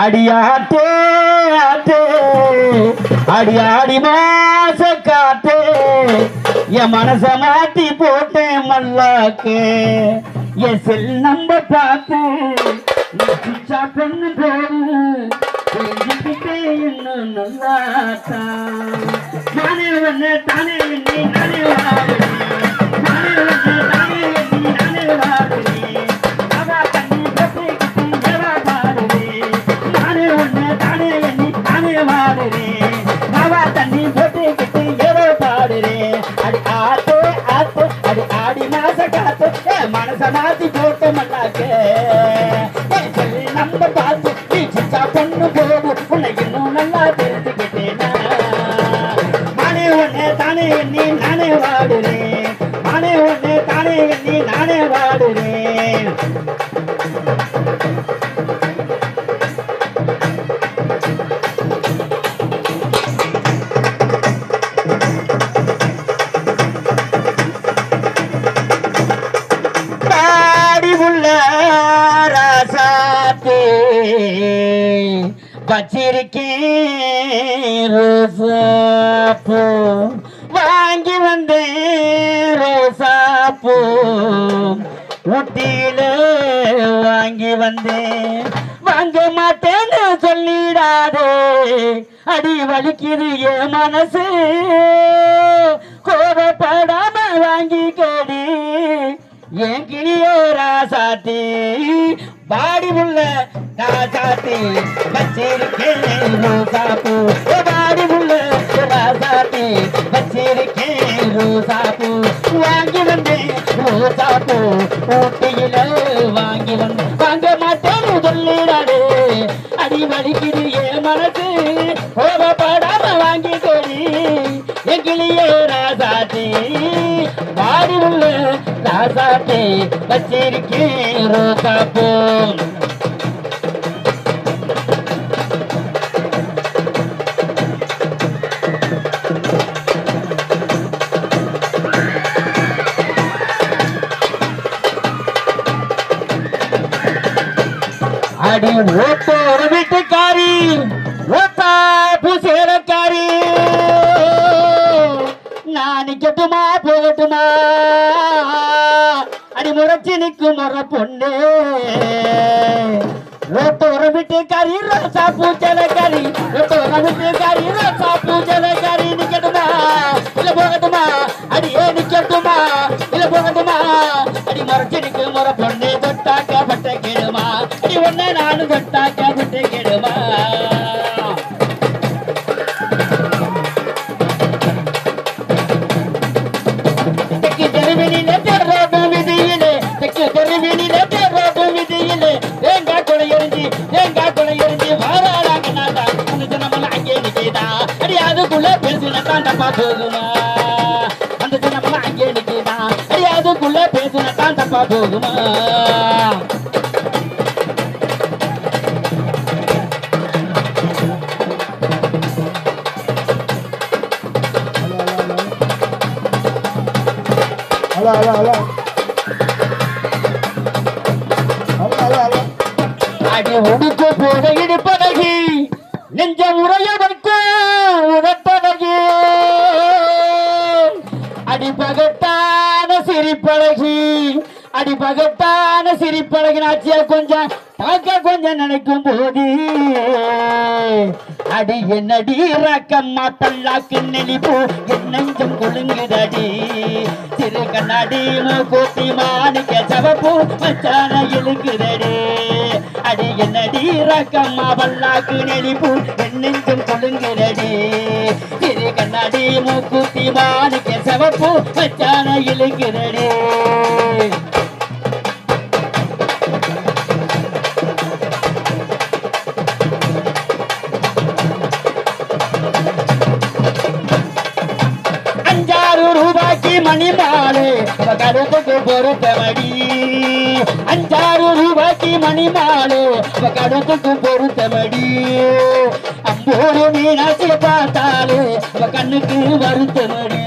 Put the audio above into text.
அடியாட்டே ஆட்டே. அடி மாச காட்டே. என் மனச மாட்டி போட்டேன் மல்லாக்கு. என் செல் நம்ப பார்த்து பெண்ணு சுச்சா பொண்ணு போடு. இன்னும் தானே நானே தானே நானே ஏ போட்ட மாத்தி நம்ம பார்த்து நீ பொண்ணு போ. வச்சிருக்கேன் ரோசாப்பூ. வாங்கி வந்தேன் ரோசாப்பூ. ஊட்டியில வாங்கி வந்தேன். வாங்க மாட்டேன்னு சொல்லிடாதே. அடி வலிக்குது என் மனசு. கோபப்படாம வாங்கி கேடி. என் கிளியோ ராசாத்தி பாடி உள்ள ராசாத்தி வச்சிருக்கேன் ரோசாப்பூ. பாடி உள்ள ராசாத்தி வச்சிருக்கேன் ரோசாப்பூ. வாங்கி வந்தேன் ரோசாப்பூ ஊட்டியில வாங்கி வந்தேன் வாங்க மாட்டேன் சொல்லிடாடே அடி வலிக்குது என் மனசு? கோபப்படாம பாடி உள்ள ராசாத்தி ரோசா போல் அடி ஓட்ட வீட்டுக்காரி ஓட்டா பூசேரக்காரி நான் கெட்டுமா முறைச்சு நிக்கும் முறை பொண்ணு? ஓட்ட ஒரு கறி ரோசா கறி ஓட்ட ஒரு கறி ரோசா பூச்சலக்காரி நிக்கட்டுமா இல்ல போகட்டுமா? அடி ஏ நிக்கட்டுமா இல்ல போகட்டுமா? அடி முறைச்சு தெருவினிலே தெருவோடும் விதியிலே தேங்காய் கொடை எரிஞ்சு தேங்காய் கொடை எரிஞ்சு வாராளாங்க நாட்டா அந்த தினமெல்லாம் அங்கே நிக்கிதா அடி அதுக்குள்ள பேசின தாண்டப்பா போகுமா? அந்த தினமெல்லாம் அங்கே நிக்கிதா அடி அதுக்குள்ள பேசுன தாண்டப்பா போகுமா? ஹலோ. அடி முடிக்க போத இடிப்பதகி நெஞ்ச உரைய வைக்கும் உடற்பதகி அடிபகட்டான சிரிப்பழகி அடிபகட்டான சிரிப்பழகி. நாச்சியா கொஞ்சம் பார்க்க கொஞ்சம் நினைக்கும் போது அடி என்னடி ரக்கம்மா பல்லாக்கு நெளிப்பு என் நெஞ்சம் கொழுங்குதடி சிறு கண்ணாடி மூக்கூத்தி மாணிக்க சவப்பு மச்சான இழுக்குதடி. அடி என்னடி ரக்கம்மா பல்லாக்கு நெளிப்பூ என்னெஞ்சும் நெஞ்சம் திரு கண்ணாடி மூக்குத்தி மாணிக்க சவப்பூ மச்சான இழுங்கிறடி அஞ்சாறு ரூபாய்க்கு மணி மாலை அவ கருத்துக்கு பொருத்தமடி. அஞ்சாறு ரூபாய்க்கு மணி மாலை அவ கருத்துக்கு அம்போடு மீனாட்சி பார்த்தாலே கண்ணுக்கு வருத்தமடி.